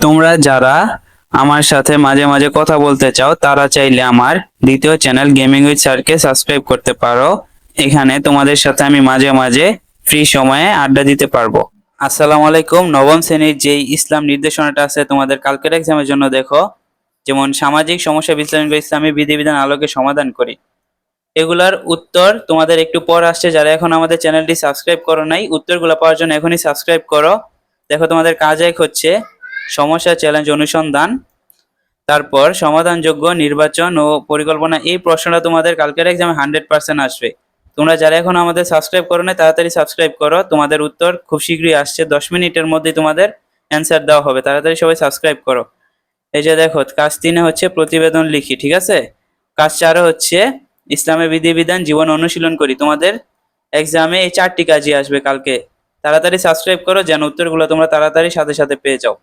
তোমরা যারা আমার সাথে মাঝে মাঝে কথা বলতে চাও, তারা চাইলে আমার দ্বিতীয় চ্যানেল গেমিং উইথ স্যারকে সাবস্ক্রাইব করতে পারো। এখানে তোমাদের সাথে আমি মাঝে মাঝে ফ্রি সময়ে আড্ডা দিতে পারব। আসসালামু আলাইকুম। নবম শ্রেণির যেই ইসলাম নির্দেশনাটা আছে তোমাদের কালকের এক্সামের জন্য দেখো। যেমন সামাজিক সমস্যা বিশ্লেষণ করে ইসলামী বিধিবিধান আলোকে সমাধান করি। এগুলার উত্তর তোমাদের একটু পর আসছে। যারা এখন আমাদের চ্যানেলটি সাবস্ক্রাইব করো নাই, উত্তরগুলো পাওয়ার জন্য এখনই সাবস্ক্রাইব করো। দেখো তোমাদের কাজ এক হচ্ছে সমস্যা চ্যালেঞ্জ অনুসন্ধান, তারপর সমাধানযোগ্য নির্বাচন ও পরিকল্পনা, এই প্রশ্নটা তোমাদের কালকের এক্সামে হান্ড্রেড পার্সেন্ট আসবে। তোমরা যারা এখন আমাদের সাবস্ক্রাইব করো না তাড়াতাড়ি সাবস্ক্রাইব করো। তোমাদের উত্তর খুব শীঘ্রই আসছে। দশ মিনিটের মধ্যেই তোমাদের অ্যান্সার দেওয়া হবে। তাড়াতাড়ি সবাই সাবস্ক্রাইব করো। এই যে দেখো, কাজ তিনে হচ্ছে প্রতিবেদন লিখি, ঠিক আছে? কাজ চারে হচ্ছে ইসলামের বিধিবিধান, জীবন অনুশীলন করি। তোমাদের এক্সামে এই চারটি কাজই আসবে কালকে। তাড়াতাড়ি সাবস্ক্রাইব করো, যেন উত্তরগুলো তোমরা তাড়াতাড়ি সাথে সাথে পেয়ে যাও।